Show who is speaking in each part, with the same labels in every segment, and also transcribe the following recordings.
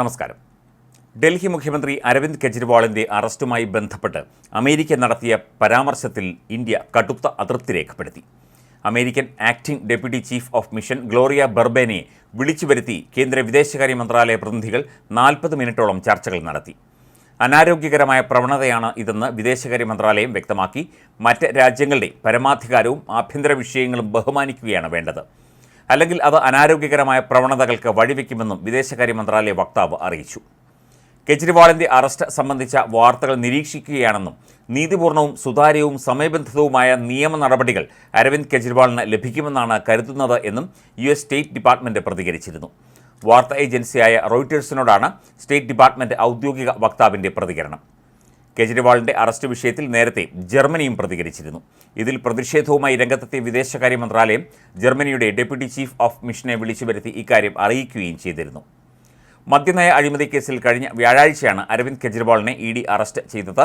Speaker 1: നമസ്കാരം. ഡൽഹി മുഖ്യമന്ത്രി അരവിന്ദ് കെജ്രിവാളിന്റെ അറസ്റ്റുമായി ബന്ധപ്പെട്ട് അമേരിക്ക നടത്തിയ പരാമർശത്തിൽ ഇന്ത്യ കടുത്ത അതൃപ്തി രേഖപ്പെടുത്തി. American acting deputy chief of mission Gloria ബർബേനെ വിളിച്ചു വരുത്തി കേന്ദ്ര വിദേശകാര്യ മന്ത്രാലയ പ്രതിനിധികൾ നാൽപ്പത് മിനിറ്റോളം ചർച്ചകൾ നടത്തി. അനാരോഗ്യകരമായ പ്രവണതയാണ് ഇതെന്ന് വിദേശകാര്യ മന്ത്രാലയം വ്യക്തമാക്കി. മറ്റ് രാജ്യങ്ങളുടെ പരമാധികാരവും ആഭ്യന്തര വിഷയങ്ങളും ബഹുമാനിക്കുകയാണ് വേണ്ടത്. അല്ലെങ്കിൽ അത് അനാരോഗ്യകരമായ പ്രവണതകൾക്ക് വഴിവെക്കുമെന്നും വിദേശകാര്യ മന്ത്രാലയ വക്താവ് അറിയിച്ചു. കെജ്രിവാളിന്റെ അറസ്റ്റ് സംബന്ധിച്ച വാർത്തകൾ നിരീക്ഷിക്കുകയാണെന്നും നീതിപൂർണവും സുതാര്യവും സമയബന്ധിതവുമായ നിയമ നടപടികൾ അരവിന്ദ് കെജ്രിവാളിന് ലഭിക്കുമെന്നാണ് കരുതുന്നത് എന്നും യു എസ് സ്റ്റേറ്റ് ഡിപ്പാർട്ട്മെന്റ് പ്രതികരിച്ചിരുന്നു. വാർത്താ ഏജൻസിയായ റോയിറ്റേഴ്സിനോടാണ് സ്റ്റേറ്റ് ഡിപ്പാർട്ട്മെന്റ് ഔദ്യോഗിക വക്താവിന്റെ പ്രതികരണം. കെജ്രിവാളിന്റെ അറസ്റ്റ് വിഷയത്തിൽ നേരത്തെ ജർമ്മനിയും പ്രതികരിച്ചിരുന്നു. ഇതിൽ പ്രതിഷേധവുമായി രംഗത്തെത്തിയ വിദേശകാര്യ മന്ത്രാലയം ജർമ്മനിയുടെ ഡെപ്യൂട്ടി ചീഫ് ഓഫ് മിഷനെ വിളിച്ചു വരുത്തി ഇക്കാര്യം അറിയിക്കുകയും ചെയ്തിരുന്നു. മദ്യനയ അഴിമതി കേസിൽ കഴിഞ്ഞ വ്യാഴാഴ്ചയാണ് അരവിന്ദ് കെജ്രിവാളിനെ ഇ ഡി അറസ്റ്റ് ചെയ്തത്.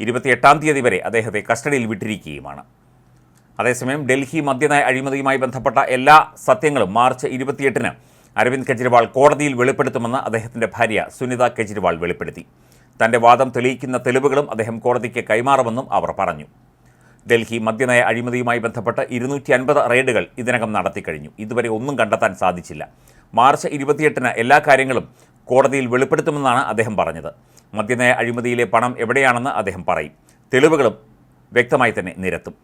Speaker 1: ഇരുപത്തിയെട്ടാം തീയതി വരെ അദ്ദേഹത്തെ കസ്റ്റഡിയിൽ വിട്ടിരിക്കുകയുമാണ്. അതേസമയം ഡൽഹി മദ്യനയ അഴിമതിയുമായി ബന്ധപ്പെട്ട എല്ലാ സത്യങ്ങളും മാർച്ച് ഇരുപത്തിയെട്ടിന് അരവിന്ദ് കെജ്രിവാൾ കോടതിയിൽ വെളിപ്പെടുത്തുമെന്ന് അദ്ദേഹത്തിന്റെ ഭാര്യ സുനിത കെജ്രിവാൾ വെളിപ്പെടുത്തി. തന്റെ വാദം തെളിയിക്കുന്ന തെളിവുകളും അദ്ദേഹം കോടതിക്ക് കൈമാറുമെന്നും അവർ പറഞ്ഞു. ഡൽഹി മദ്യനയ അഴിമതിയുമായി ബന്ധപ്പെട്ട് ഇരുന്നൂറ്റി അൻപത് റെയ്ഡുകൾ ഇതിനകം നടത്തിക്കഴിഞ്ഞു. ഇതുവരെ ഒന്നും കണ്ടെത്താൻ സാധിച്ചില്ല. മാർച്ച് ഇരുപത്തിയെട്ടിന് എല്ലാ കാര്യങ്ങളും കോടതിയിൽ വെളിപ്പെടുത്തുമെന്നാണ് അദ്ദേഹം പറഞ്ഞത്. മദ്യനയ അഴിമതിയിലെ പണം എവിടെയാണെന്ന് അദ്ദേഹം പറയും. തെളിവുകളും വ്യക്തമായി തന്നെ നിരത്തും.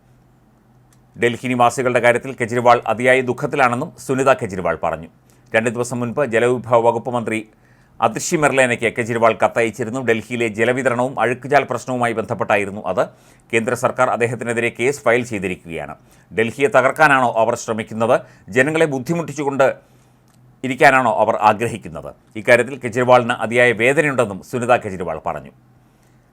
Speaker 1: ഡൽഹി നിവാസികളുടെ കാര്യത്തിൽ കെജ്രിവാൾ അതിയായ ദുഃഖത്തിലാണെന്നും സുനിത കെജ്രിവാൾ പറഞ്ഞു. രണ്ട് ദിവസം മുൻപ് ജലവിഭവ വകുപ്പ് മന്ത്രി അതിഷി മെർലേനയ്ക്ക് കെജ്രിവാൾ കത്തയച്ചിരുന്നു. ഡൽഹിയിലെ ജലവിതരണവും അഴുക്കുചാൽ പ്രശ്നവുമായി ബന്ധപ്പെട്ടായിരുന്നു അത്. കേന്ദ്ര സർക്കാർ അദ്ദേഹത്തിനെതിരെ കേസ് ഫയൽ ചെയ്തിരിക്കുകയാണ്. ഡൽഹിയെ തകർക്കാനാണോ അവർ ശ്രമിക്കുന്നത്? ജനങ്ങളെ ബുദ്ധിമുട്ടിച്ചുകൊണ്ട് ഇരിക്കാനാണോ അവർ ആഗ്രഹിക്കുന്നത്? ഇക്കാര്യത്തിൽ കെജ്രിവാളിന് അതിയായ വേദനയുണ്ടെന്നും സുനിത കെജ്രിവാൾ പറഞ്ഞു.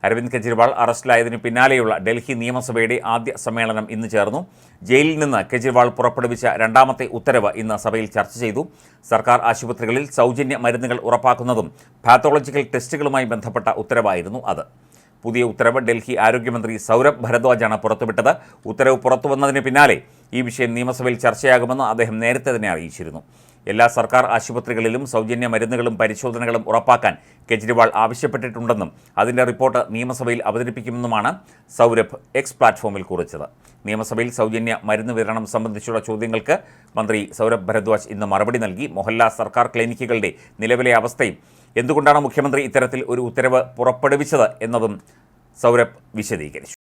Speaker 1: അരവിന്ദ് കെജ്രിവാൾ അറസ്റ്റിലായതിനു പിന്നാലെയുള്ള ഡൽഹി നിയമസഭയുടെ ആദ്യ സമ്മേളനം ഇന്ന് ചേർന്നു. ജയിലിൽ നിന്ന് കെജ്രിവാൾ പുറപ്പെടുവിച്ച രണ്ടാമത്തെ ഉത്തരവ് ഇന്ന് സഭയിൽ ചർച്ച ചെയ്തു. സർക്കാർ ആശുപത്രികളിൽ സൗജന്യ മരുന്നുകൾ ഉറപ്പാക്കുന്നതും പാത്തോളജിക്കൽ ടെസ്റ്റുകളുമായി ബന്ധപ്പെട്ട ഉത്തരവായിരുന്നു അത്. പുതിയ ഉത്തരവ് ഡൽഹി ആരോഗ്യമന്ത്രി സൗരഭ് ഭരദ്വാജാണ് പുറത്തുവിട്ടത്. ഉത്തരവ് പുറത്തുവന്നതിന് പിന്നാലെ ഈ വിഷയം നിയമസഭയിൽ ചർച്ചയാകുമെന്ന് അദ്ദേഹം നേരത്തെ തന്നെ അറിയിച്ചിരുന്നു. എല്ലാ സർക്കാർ ആശുപത്രികളിലും സൗജന്യ മരുന്നുകളും പരിശോധനകളും ഉറപ്പാക്കാൻ കെജ്രിവാൾ ആവശ്യപ്പെട്ടിട്ടുണ്ടെന്നും അതിന്റെ റിപ്പോർട്ട് നിയമസഭയിൽ അവതരിപ്പിക്കുമെന്നുമാണ് സൗരഭ് എക്സ് പ്ലാറ്റ്ഫോമിൽ കുറിച്ചത്. നിയമസഭയിൽ സൗജന്യ മരുന്ന് വിതരണം സംബന്ധിച്ചുള്ള ചോദ്യങ്ങൾക്ക് മന്ത്രി സൗരഭ് ഭരദ്വാജ് ഇന്ന് മറുപടി നൽകി. മൊഹല്ല സർക്കാർ ക്ലിനിക്കുകളുടെ നിലവിലെ അവസ്ഥയും എന്തുകൊണ്ടാണ് മുഖ്യമന്ത്രി ഇത്തരത്തിൽ ഒരു ഉത്തരവ് പുറപ്പെടുവിച്ചത് എന്നതും സൗരഭ് വിശദീകരിച്ചു.